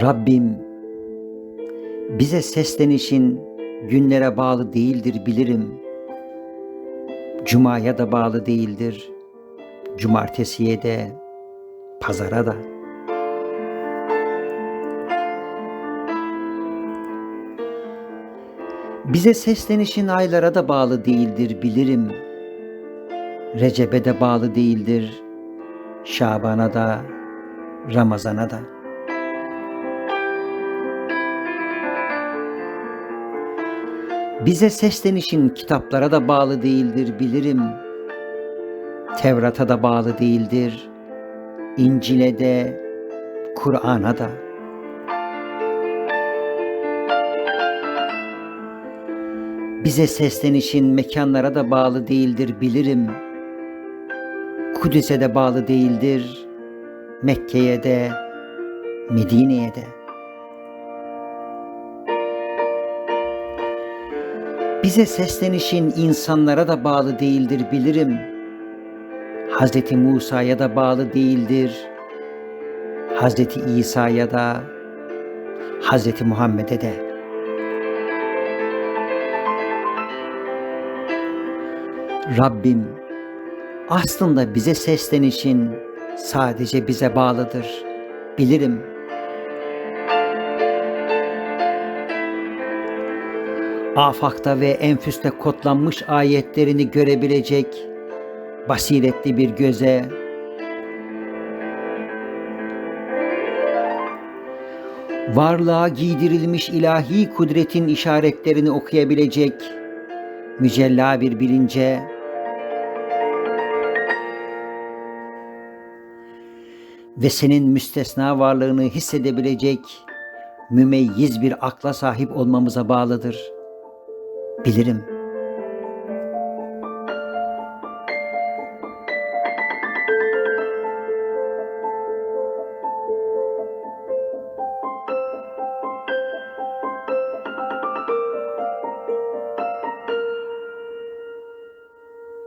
Rabbim bize seslenişin günlere bağlı değildir bilirim. Cuma'ya da bağlı değildir. Cumartesiye de, pazara da. Bize seslenişin aylara da bağlı değildir bilirim. Recep'e de bağlı değildir. Şaban'a da, Ramazan'a da. Bize seslenişin kitaplara da bağlı değildir bilirim. Tevrat'a da bağlı değildir. İncil'e de, Kur'an'a da. Bize seslenişin mekanlara da bağlı değildir bilirim. Kudüs'e de bağlı değildir. Mekke'ye de, Medine'ye de. Bize seslenişin insanlara da bağlı değildir bilirim. Hz. Musa'ya da bağlı değildir. Hz. İsa'ya da, Hz. Muhammed'e de. Rabbim aslında bize seslenişin sadece bize bağlıdır. Bilirim. Afakta ve enfüste kodlanmış ayetlerini görebilecek basiretli bir göze varlığa giydirilmiş ilahi kudretin işaretlerini okuyabilecek mücella bir bilince ve senin müstesna varlığını hissedebilecek mümeyyiz bir akla sahip olmamıza bağlıdır. Bilirim.